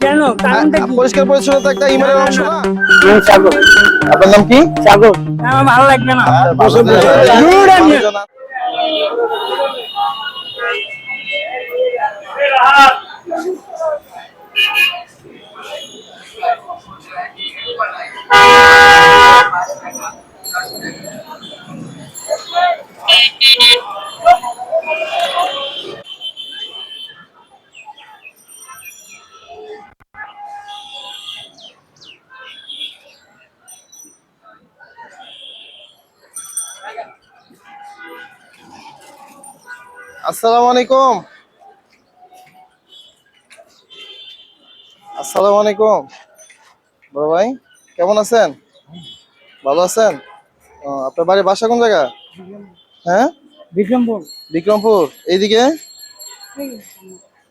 কেন? কারণটা কি? পরিষ্কার পরিচ্ছন্নতা একটা ইমানের অংশ না সাগর। আপনার নাম কি? সাগর। আমার ভালো লাগবে না। দূর আমি। আসসালামু আলাইকুম। আসসালামু আলাইকুম। বড় ভাই কেমন আছেন? ভালো আছেন? আপনার বাড়ির বাসা কোন জায়গা? হ্যাঁ? বিক্রমপুর। বিক্রমপুর এইদিকে?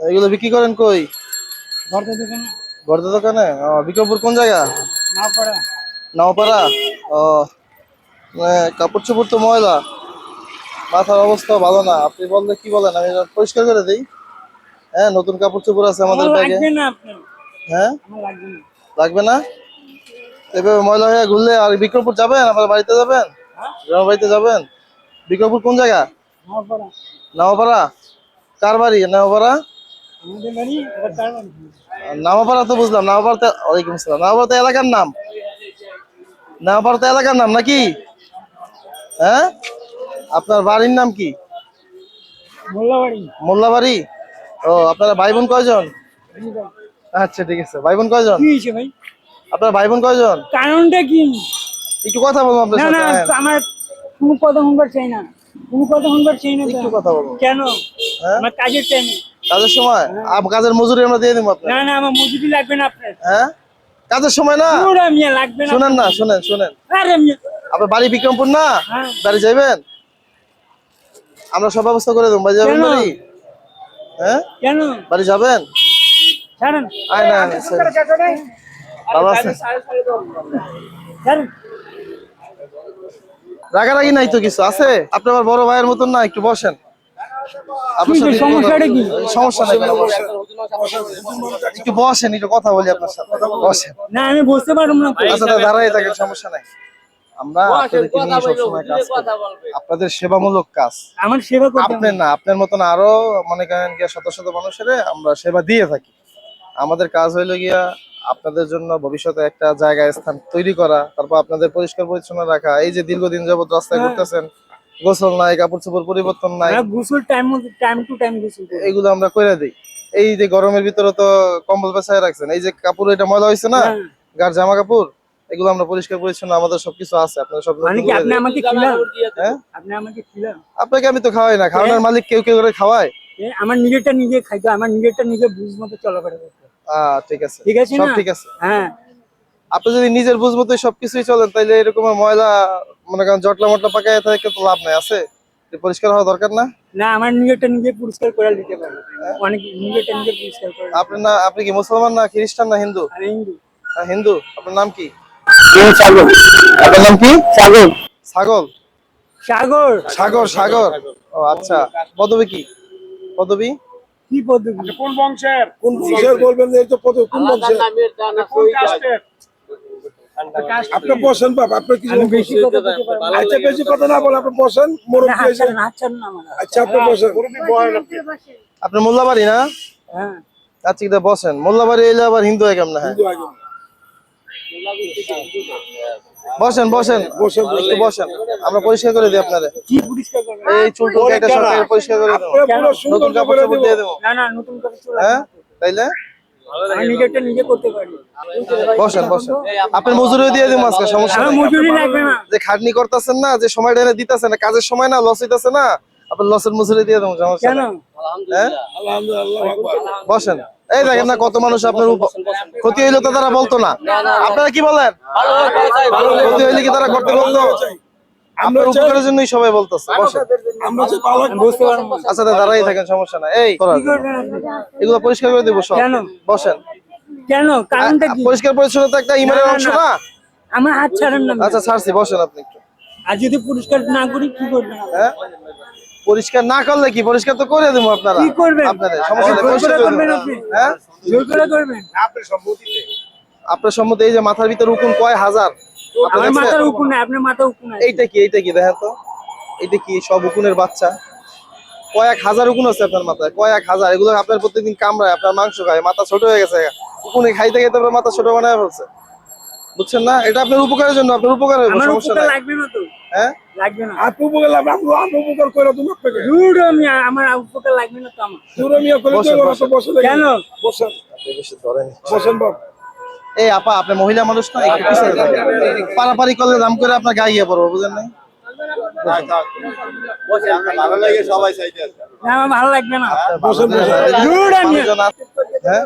এগুলো বিক্রি করেন কই? ভর্তা দোকানে। বর্ধা দোকানে? বিক্রমপুর কোন জায়গা? না পড়া নাওপাড়া। ও কাপড় চোপড় তো ময়লা। মাথার অবস্থা ভালো না। আপনি বললে কি বলেন? আমি পরিষ্কার করে দিই। হ্যাঁ নতুন কাপড় চোপড় আছে আমাদের ব্যাগে। হ্যাঁ? লাগবে না। এভাবে ময়লা হয়ে ঘুরলে আর বিক্রমপুর যাবেন? আমার বাড়িতে যাবেন? হ্যাঁ? গ্রামের বাড়িতে যাবেন? বিক্রমপুর কোন জায়গা? নাওপাড়া। কার বাড়ি? নাওপাড়া? নামাপাড়া তো বুঝলাম। নামাপাড়া ওয়ালাইকুম আসসালাম। নামাপাড়া এলাকার নাম? নামাপাড়া এলাকার নাম নাকি? হ্যাঁ? আপনার বাড়ির নাম কি? মোল্লা মোল্লাবাড়ি? ও আপনারা ভাই বোন কয়জন? আচ্ছা ঠিক আছে। ভাই বোন কয়জন? কি হয়েছে ভাই? আপনার ভাই বোন কয়জন? কারণটা কি? একটু কথা বলব আপনার সাথে না হ্যাঁ। আমার কোনো কথা শুনবার চাই না। কোনো কথা শুনবার চাই না একটু কথা বলব কেন? হ্যাঁ? আমার কাজের টাইম কাজের সময়? আপ- কাজের মজুরি আমরা দিয়ে দেবো আপনার না না আমার মজুরি লাগবে না আপনার। হ্যাঁ? কাজের সময় না? লাগবে না। শুনেন না শুনেন শুনেন। আরে মিয়া। আপনার বাড়ি বিক্রমপুর না? হ্যাঁ। বাড়ি যাইবেন? আমরা সব ব্যবস্থা করে দেবো। বাড়ি যাবেন বাড়ি? হ্যাঁ? কেন? বাড়ি যাবেন? ছাড়েন। আয় না। ভালো রাগারাগি নাই তো কিছু? আছে? আপনি আমার বড় ভাইয়ের মতন না? একটু বসেন। সমস্যাটা কি? সমস্যা নাই একটু বসেন একটু কথা বলি আপনার সাথে। বসেন। না আমি বুঝতে পারব না। আচ্ছা দাঁড়াই থাকেন সমস্যা নাই। আমরা আপনাদেরকে নিয়ে সবসময় কাজ করি। আপনাদের সেবামূলক কাজ। আমার সেবা। আপনার না আপনার মতন আরও মনে করেন গিয়া শত শত মানুষের আমরা সেবা দিয়ে থাকি। আমাদের কাজ হইল গিয়া আপনাদের জন্য ভবিষ্যতে একটা জায়গা স্থান তৈরি করা তারপর আপনাদের পরিষ্কার পরিচ্ছন্ন রাখা। এই যে দীর্ঘদিন যাবত রাস্তায় হ্যাঁ। ঘুরতেছেন গোসল নাই কাপড় চোপড় পরিবর্তন নাই গোসল টাইম টাইম টু টাইম গোসল এগুলো আমরা করে দিই। এই যে গরমের ভিতরে তো কম্বল পেছায় রাখছেন এই যে কাপড় এটা ময়লা হয়েছে না? হ্যাঁ। গার জামা কাপড়? এগুলো আমরা পরিষ্কার পরিচ্ছন্ন আমাদের সবকিছু আছে আপনার সব মানে কি আপনি আমাকে খিলান হ্যাঁ? আপনি আমাকে খিলান আপনাকে আমি তো খাওয়াই না খাওয়ানোর মালিক কেউ কেউ করে খাওয়ায়? আমার নিজেরটা নিজে খাইতে আমার নিজেরটা নিজে বুঝ মতো চলাফেরা করতে। আহ ঠিক আছে। ঠিক আছে সব ঠিক আছে। হ্যাঁ। আপনি যদি নিজের বুঝ মতোই সবকিছুই চলেন তাইলে এরকম ময়লা মনে করেন জটলা মটলা পাকায় থাকে তো লাভ নাই আছে? পরিষ্কার হওয়া দরকার না? না আমার নিজেরটা নিজে পরিষ্কার করে দিতে পারব। অনেক নিজেরটা নিজে পরিষ্কার করে আপনি না আপনি কি মুসলমান না খ্রিস্টান না হিন্দু? হিন্দু। হ্যাঁ, হিন্দু। আপনার নাম কি? সাগর আপনার নাম কি? সাগর ছাগল। সাগর। সাগর সাগর। ও আচ্ছা। পদবী কি? পদবী? কি পদ্ধতি কোন বংশের? কোন বংশের? বলবেন এই তো কত কোন বংশের? কোন কাস্টের? আপনি বসেন বাপ আপনি কি আমি বেশি কথা বলতে পারব না। আচ্ছা বেশি কথা না বলে আপনি বসেন না, মুরব্বী না আমার। আচ্ছা। আপনি বসেন। আপনার মোল্লাবাড়ি না? হ্যাঁ। আচ্ছা বসেন। মোল্লাবাড়ি এলে আবার হিন্দু হয় কেমন? হ্যাঁ। বসেন বসেন। বসেন, একটু বসেন। আমরা পরিষ্কার করে দিই আপনারে। কি পরিষ্কার করবেন এই চুল টুল কেটে সব পরিষ্কার করে দেবো। নতুন কাপড় দিয়ে দেবো। না না নতুন চলে হ্যাঁ? তাইলে? নিজে করতে পারি। বসেন বসেন। আপনার মজুরি দিয়ে দিব আজকে সমস্যা মজুরি লাগবে না। যে খাটনি করতেছেন না যে সময়টা এনে দিতেছেন না কাজের সময় না লস হইতেছে না। আপনার লসের দিয়ে দেবো সমস্যা কেন? নেই। হ্যাঁ। বসেন। এই দেখেন না কত মানুষ আপনার ক্ষতি হইলে তো তারা বলতো না। আপনারা কি বলেন? ক্ষতি হইলে কি তারা করতে বলতো? আমরা আপনার উপকারের জন্যই সবাই বলতেছে। বসেন। আমরা যে ভালো আমি বুঝতে পারব আচ্ছা দাঁড়াই থাকেন সমস্যা নাই। এই কি এগুলো পরিষ্কার করে দিব সব। কেন? বসেন। কেন? কারণটা কি? পরিষ্কার পরিচ্ছন্নতা একটা ইমানের অংশ না। না? আমার হাত ছাড়েন না। আচ্ছা ছাড়ছি বসেন আপনি একটু। আর যদি পরিষ্কার না করি কি করবেন? হ্যাঁ? পরিষ্কার না করলে কি? পরিষ্কার তো করে দেবো আপনারা। কি করবেন? আপনাদের সমস্যা করবেন আপনি? হ্যাঁ? জোর করে করবেন। আপনার সম্মতি এই যে মাথার ভিতরে উকুন কয় হাজার? আপনি আমার মাথার উকুন নাই আপনার মাথা উকুন এইটা কি এইটা কি? দেখেন তো। এইটা কি সব উকুনের বাচ্চা? কয়েক হাজার উকুন আছে আপনার মাথায় কয়েক হাজার। এগুলো আপনার প্রত্যেকদিন কামড়ায় আপনার মাংস খায়। মাথা ছোট হয়ে গেছে। উকুনে খাইতে খাইতে আপনার মাথা ছোট বানায় ফেলছে। বুঝছেন না? এটা আপনার উপকারের জন্য আপনার উপকার হবে সমস্যা লাগবে না তো। হ্যাঁ? লাগবে না। আপনি উপকার লাগবে আপনি আপনি উপকার করে তুমি আপনাকে দূর আমি আমার উপকার লাগবে না তো আমার। দূরে মিয়া করে বসেন, দিও না, বসেন। তো বসে কেন? বসেন। বেশি ধরেন। বসেন বাবু এই আপা আপনি মহিলা মানুষ না একটু পিছনে থাকেন পারাপারি করলে দাম করে আপনার গায়ে গিয়ে পড়ব বুঝেন নাই? না ভালো লাগবে না। আমি হ্যাঁ?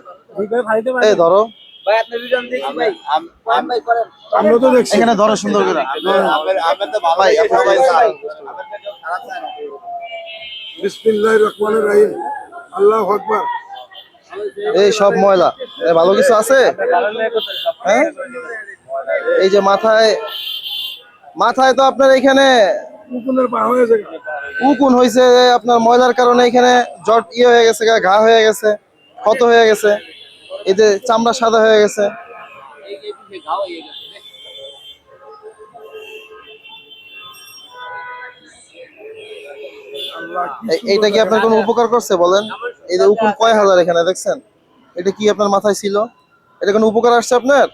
ধরো। আমরা তো দেখছি। এখানে ধরো সুন্দর করে। ভাই আপনার ভাই বিসমিল্লাহির রহমানির রহিম। আল্লাহু আকবার। এই সব ময়লা। ভালো কিছু আছে? হ্যাঁ? এই যে মাথায় মাথায় তো আপনার এখানে উকুন হয়েছে আপনার ময়লার কারণে এখানে জট ইয়ে হয়ে গেছে গা, ঘা হয়ে গেছে ক্ষত হয়ে গেছে। এই যে চামড়া সাদা হয়ে গেছে। এইটা কি আপনার কোনো উপকার করছে বলেন? এই যে উকুন কয় হাজার এখানে দেখছেন? এটা কি আপনার মাথায় ছিল? এটা কোনো উপকার আসছে আপনার?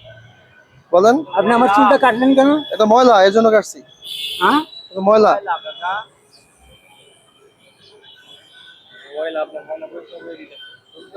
বলেন। আপনি আমার চুলটা কাটলেন কেন? এটা ময়লা এর জন্য কাটছি। হ্যাঁ? এটা ময়লা। তুমি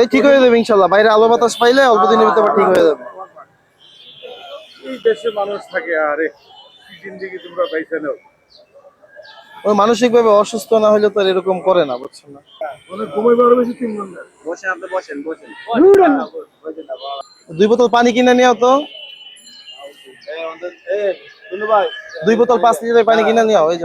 এই ঠিক হয়ে যাবে ইনশাল্লাহ। বাইরে আলো বাতাস পাইলে অল্প দিনের ভিতরে ঠিক হয়ে যাবে। এই দেশে মানুষ থাকে আরে কি জিন্দিগি তোমরা পাইছে নাও ওই মানসিক ভাবে অসুস্থ না হলে তো আর এরকম করে না বুঝছেন না? বেশি তিন ঘণ্টা। দুই বোতল পানি কিনে নিও তো। দুই বোতল পাঁচ লিটার পানি কিনে নিও ওই যে।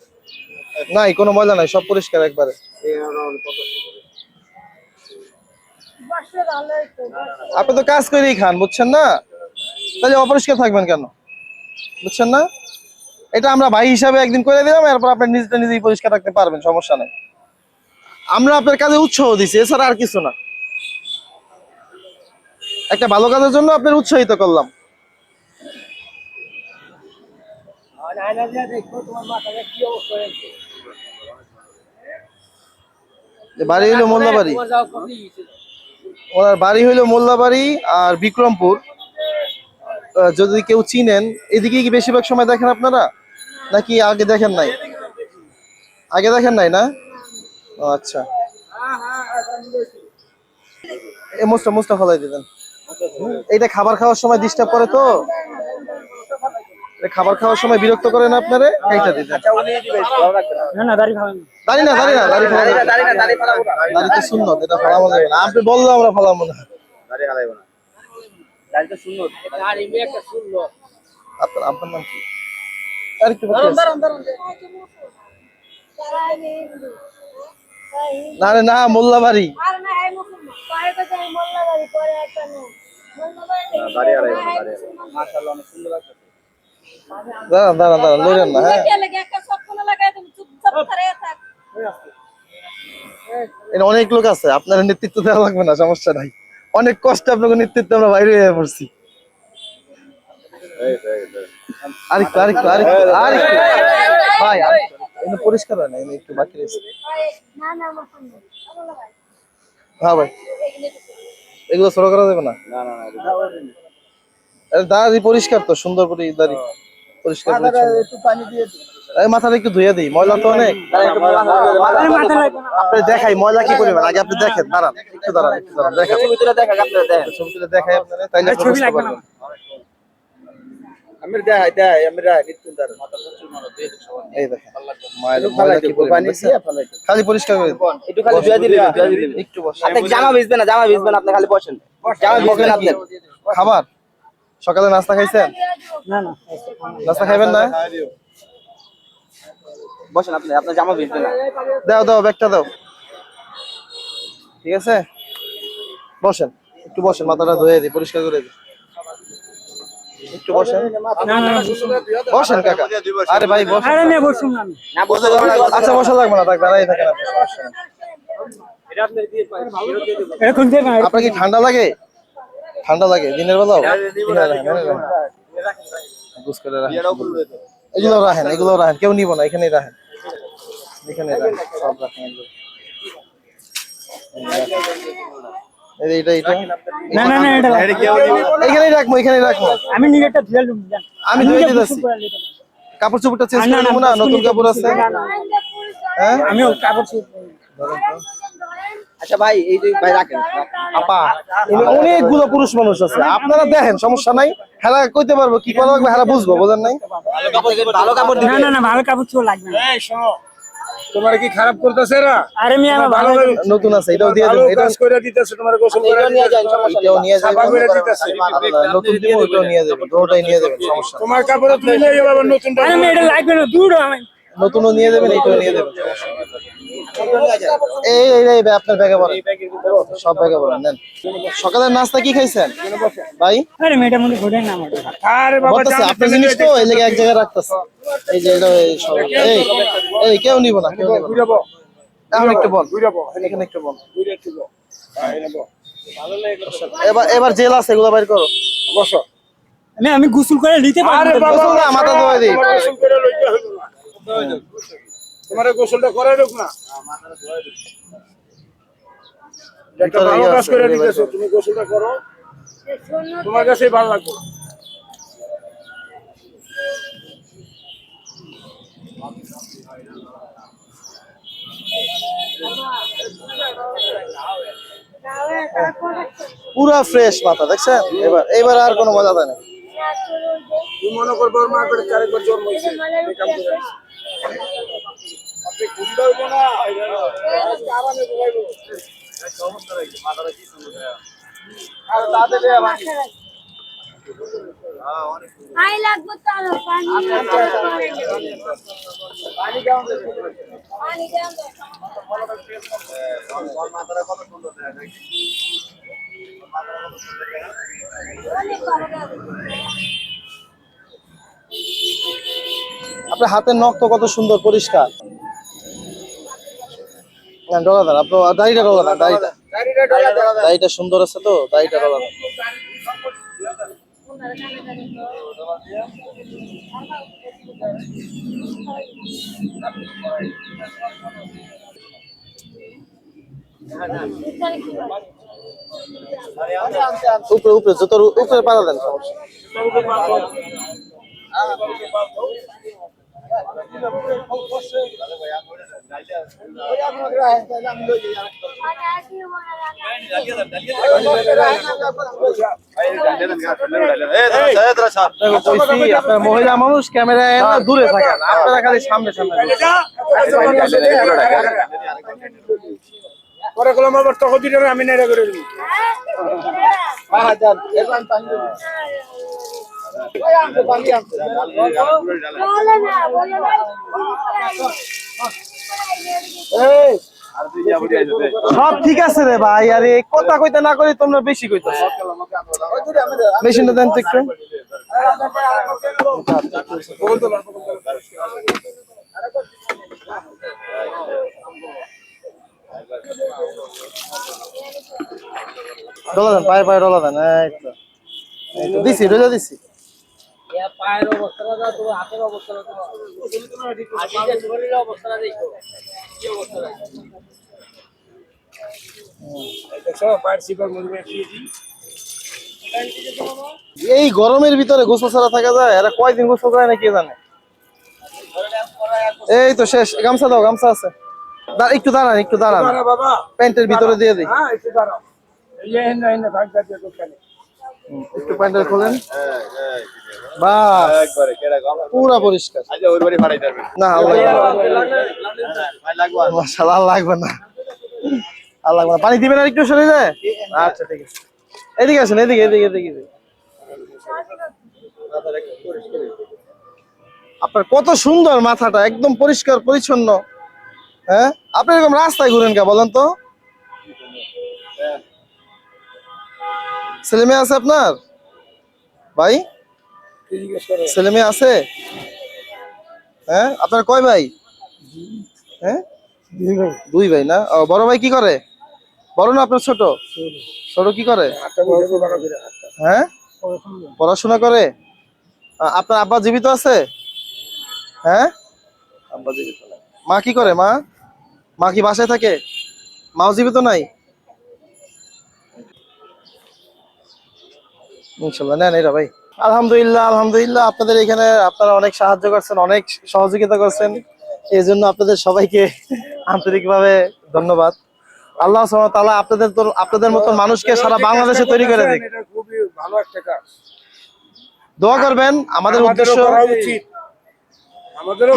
নাই, কোনো ময়লা নাই, সব পরিষ্কার একবারে। আপনি তো কাজ করেই খান, বুঝছেন না? তাহলে অপরিষ্কার থাকবেন কেন? বুঝছেন না? এটা আমরা ভাই হিসাবে একদিন করে দিলাম, এরপর আপনি নিজেটা নিজেই পরিষ্কার রাখতে পারবেন, সমস্যা নেই। আমরা আপনার কাজে উৎসাহ দিছি, এছাড়া আর কিছু না। একটা ভালো কাজের জন্য আপনার উৎসাহিত করলাম। বাড়ি হইল মোল্লাবাড়ি। ওনার বাড়ি হইল মোল্লাবাড়ি আর বিক্রমপুর। যদি কেউ চিনেন এদিকে কি বেশিরভাগ সময় দেখেন আপনারা? নাকি আগে দেখেন নাই? আগে দেখেন নাই না? ও আচ্ছা। এই মোস্টা মোস্টা ফলাই দিবেন এইটা খাবার খাওয়ার সময় ডিস্টার্ব করে তো? এটা খাবার খাওয়ার সময় বিরক্ত করে না আপনারে? এইটা দিতেন না না দাড়ি খাবেন দাঁড়ি না দাঁড়ি না দাঁড়ি ফেলা যাবে না। দাঁড়ি তো সুন্নত এটা ফেলামো না। আপনি বললে আমরা ফেলামো না। আপনার আপনার নাম কি? আর একটু বাকি আছে। না রে না মোল্লা মোল্লাবাড়ি দাঁড়ান দাঁড়ান দাঁড়ান লইলেন না হ্যাঁ। এখানে অনেক লোক আছে আপনার নেতৃত্ব দেওয়া লাগবে না সমস্যা নাই। অনেক কষ্টে আপনাকে নেতৃত্ব আমরা বাইরে হয়ে পড়ছি। আরেকটু আরেকটু আরেকটু আরেকটু। ভাই এনে পরিষ্কার হয় না এনে একটু বাকি রয়েছে। না না হ্যাঁ ভাই। এগুলো ছোট করা যাবে না? আরে দাড়ি পরিষ্কার তো সুন্দর করে দাড়ি পরিষ্কার মাথাটা একটু ধুয়ে দিই ময়লা তো অনেক। আপনি দেখাই ময়লা কি পরিমাণ? আগে আপনি দেখেন দাঁড়ান একটু দাঁড়ান একটু দাঁড়ান দেখেন। ছবি তুলে দেখাই আপনারা দেখেন ছবি তুলে দেখাই আপনারা তাইলে আরে ছবি লাগবে না। পারবেন। এই দেখেন মায়ের ময়লা কি পরিমাণ খালি পরিষ্কার করে একটু খালি ধুয়ে দিলে ধুয়ে দিলে একটু বসেন। আপনি জামা ভিজবে না জামা আপনি খালি বসেন। জামা ভিজবে না খাবার? সকালে নাস্তা খাইছেন? না না নাস্তা খাইবেন না? বসেন আপনি আপনার জামা ভিজবে না। দাও দাও ব্যাগটা দাও। ঠিক আছে? বসেন একটু বসেন মাথাটা ধুয়ে দিই পরিষ্কার করে দিই। একটু বসেন। না না বসেন কাকা। আরে ভাই বসেন। আরে না বসুন না। না বসে আচ্ছা বসা লাগবে না দাঁড়াই থাকেন আপনি সমস্যা আপনার কি ঠান্ডা লাগে? ঠান্ডা লাগে দিনের বেলাও? করে এগুলো রাখেন এগুলো রাখেন কেউ নিব না এখানেই রাখেন। এখানে রাখেন সব রাখেন না না না এটা রাখব রাখব। আমি নিজেরটা ধুয়ে ধুয়ে দিতেছি। কাপড় চোপড়টা চেঞ্জ না, করে নতুন কাপড় আছে? হ্যাঁ? আমিও কাপড় চোপড় আচ্ছা ভাই এই যে ভাই রাখেন। আপা অনেকগুলো পুরুষ মানুষ আছে। আপনারা দেখেন সমস্যা নাই। হেরা কইতে পারব কি করা লাগবে হেরা বুঝব বোঝেন নাই? ভালো কাপড় না না না ভালো কাপড় লাগবে এই শোনো তোমার কি খারাপ করতেছে আরে মিয়া ভালো নতুন আছে এটাও দিয়ে দেবেন এটা করে দিতেছে তোমার গোসল করে নিয়ে যান সমস্যা এটাও নিয়ে সাফা করে যাবেন দিতেছে। নতুন দিব ওটাও নিয়ে যাবেন দুটোটাই নিয়ে যাবেন সমস্যা তোমার কাপড় তুমি নিয়ে যাবে আবার নতুনটা আরে মেয়ে এটা লাগবে না দূর আমি নতুনও নিয়ে যাবেন এটাও নিয়ে যাবেন। এই আপনার ব্যাগে ভরেন সব ব্যাগে ভরেন নেন। সকালের নাস্তা কি খাইছেন? ভাই? আরে মেয়েটার মধ্যে ঘুরে না। আরে বাবা আপনার জিনিস তো এই লেগে এক জায়গায় রাখতেছে। এই যে এটা এই সব। এই এই কেউ নিব না। কেউ নিব না এখন একটু বল এখানে একটু বল। ঘুরে একটু বো। হ্যাঁ। এবার এবার জেল আছে এগুলো বাইর করো। বসো। আমি আমি গোসল করে নিতে পারি আরে বাবা গোসল না, মাথা ধোয়া দিই। গোসল করে লইতে হইল না। তোমার গোসলটা করে দেখ না। একটা ভালো কাজ করে। তুমি গোসলটা করো। তোমার কাছে ভালো লাগবে। পুরা ফ্রেশ মাথা দেখছেন? এবার এবার আর কোনো মজা দেয় না। তুমি মনে করব ওর মা করে চারেকবার জন্ম হয়েছে। এই কাম করে দিছে। আপনি ঘুমটা হইবো না আরামে ঘুমাইবো আর তাদের আই লাগবো তো আরও আপনার হাতের নখ তো কত সুন্দর পরিষ্কার। ডলা দেন আপনার দাড়িটা ডলা দেন দাড়িটা। দাড়িটা সুন্দর আছে তো দাড়িটা ডলা দেন। উপরে উপরে জুতোর উপরে পাড়া দেন সমস্যা মহিলা মানুষ ক্যামেরায় দূরে থাকেন আপনারা খালি সামনে সামনে আবার তখন আমি নেড়ে করে দিই সব ঠিক আছে রে ভাই, আরে কথা কইতে না করি তোমরা বেশি কইতেছ। মেশিনটা দেন তো একটু। দেন, পায়ে পায়ে ডলা দেন দিছি ডলা দিছি। পায়ের অবস্থাটা দাও তোমার হাতের অবস্থাটা দাও আর নিজের শরীরের অবস্থাটা দেখো। কি অবস্থা এই গরমের ভিতরে গোসল ছাড়া থাকা যায়? এরা কয়দিন গোসল করে না কে জানে? এই তো শেষ। গামছা দাও গামছা আছে। একটু দাঁড়ান একটু দাঁড়ান। প্যান্টের ভিতরে দিয়ে দিই। হ্যাঁ একটু দাঁড়াও। একটু প্যান্টের খোলেন। বাস। পুরা পরিষ্কার। না আল্লাহ লাগবে? না। আর লাগবে না। পানি দিবেন আর একটু শরীরে আচ্ছা ঠিক আছে। এদিকে আসেন এদিকে এদিকে। আপনার কত সুন্দর মাথাটা একদম পরিষ্কার পরিচ্ছন্ন। হ্যাঁ? আপনি এরকম রাস্তায় ঘুরেন কে বলেন তো? ছেলে মেয়ে আছে আপনার? ভাই? ছেলে মেয়ে আছে? হ্যাঁ? আপনার কয় ভাই? হ্যাঁ? দুই ভাই। না? ও, বড় ভাই কি করে? বড় না আপনার ছোট? ছোট কি করে? হ্যাঁ? পড়াশোনা করে? আপনার আব্বা জীবিত আছে? হ্যাঁ? আব্বা জীবিত মা কি করে মা? মা কি বাসায় থাকে? মাও জীবিত নাই? ইনশাল্লাহ। নেন এটা ভাই। আলহামদুলিল্লাহ আলহামদুলিল্লাহ। আপনাদের এখানে আপনারা অনেক সাহায্য করছেন অনেক সহযোগিতা করছেন। এই জন্য আপনাদের সবাইকে আন্তরিকভাবে ধন্যবাদ। আল্লাহ তাআলা আপনাদের তো- আপনাদের মতন মানুষকে সারা বাংলাদেশে তৈরি করে দিক। দোয়া করবেন আমাদের উদ্দেশ্য আমাদেরও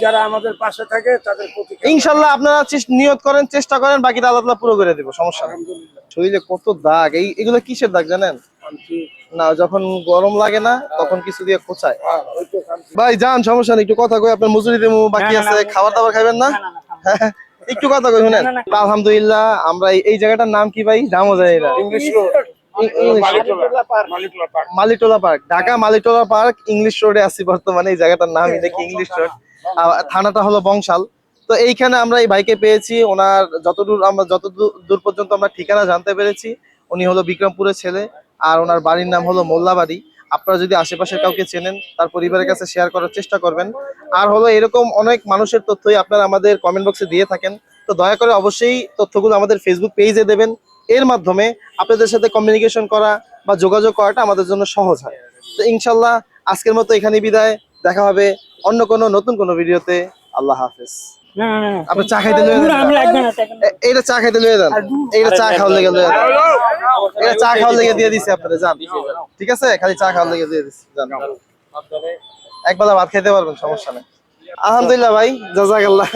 যারা আমাদের পাশে থাকে তাদের ইনশাল্লাহ আপনারা নিয়ত করেন চেষ্টা করেন বাকিটা আল্লাহ পুরো করে দেবো সমস্যা শরীরে কত দাগ এই এগুলো কিসের দাগ জানেন? না যখন গরম লাগে না তখন কিছু দিয়ে খোঁচায়। হ্যাঁ ভাই যান সমস্যা নেই একটু কথা কই আপনার মজুরি দেবো বাকি আছে খাবার দাবার খাবেন না? একটু কথা কই শুনেন। আলহামদুলিল্লাহ আমরা এই- জায়গাটার নাম কি ভাই? নামও জানি না। English Malitola park. Dhaka Malitola park English রোডে আছি বর্তমানে এই জায়গাটার নাম নাকি ইংলিশ রোড আর থানাটা হলো বংশাল। তো এইখানে আমরা এই ভাইকে পেয়েছি ওনার যতদূর আমরা যতদূর দূর পর্যন্ত আমরা ঠিকানা জানতে পেরেছি উনি হলো বিক্রমপুরের ছেলে। আর ওনার বাড়ির নাম হলো মোল্লাবাড়ি। আপনারা যদি আশেপাশের কাউকে চেনেন, তার পরিবারের কাছে শেয়ার করার চেষ্টা করবেন। আর হলো এরকম অনেক মানুষের তথ্যই আপনারা আমাদের কমেন্ট বক্সে দিয়ে থাকেন। তো দয়া করে অবশ্যই তথ্যগুলো আমাদের ফেসবুক পেজে দেবেন। এর মাধ্যমে আপনাদের সাথে কমিউনিকেশন করা বা যোগাযোগ করাটা আমাদের জন্য সহজ হয়। তো ইনশাল্লাহ আজকের মতো এখানে বিদায়। দেখা হবে অন্য কোনো নতুন কোনো ভিডিওতে আল্লাহ হাফেজ। আপনি চা খাইতে চা খাইতে লয়ে যান। এইটা চা খাওয়ার লেগে লয়ে যান। এটা চা খাওয়ার লেগে দিয়ে দিছি আপনাদের যান। ঠিক আছে? খালি চা খাওয়ার লেগে দিয়ে দিছি যান। একবেলা ভাত খেতে পারবেন সমস্যা নেই। আলহামদুলিল্লাহ ভাই জাজাকাল্লাহ।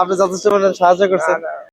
আপনি যথেষ্ট পরিমাণে সাহায্য করছেন।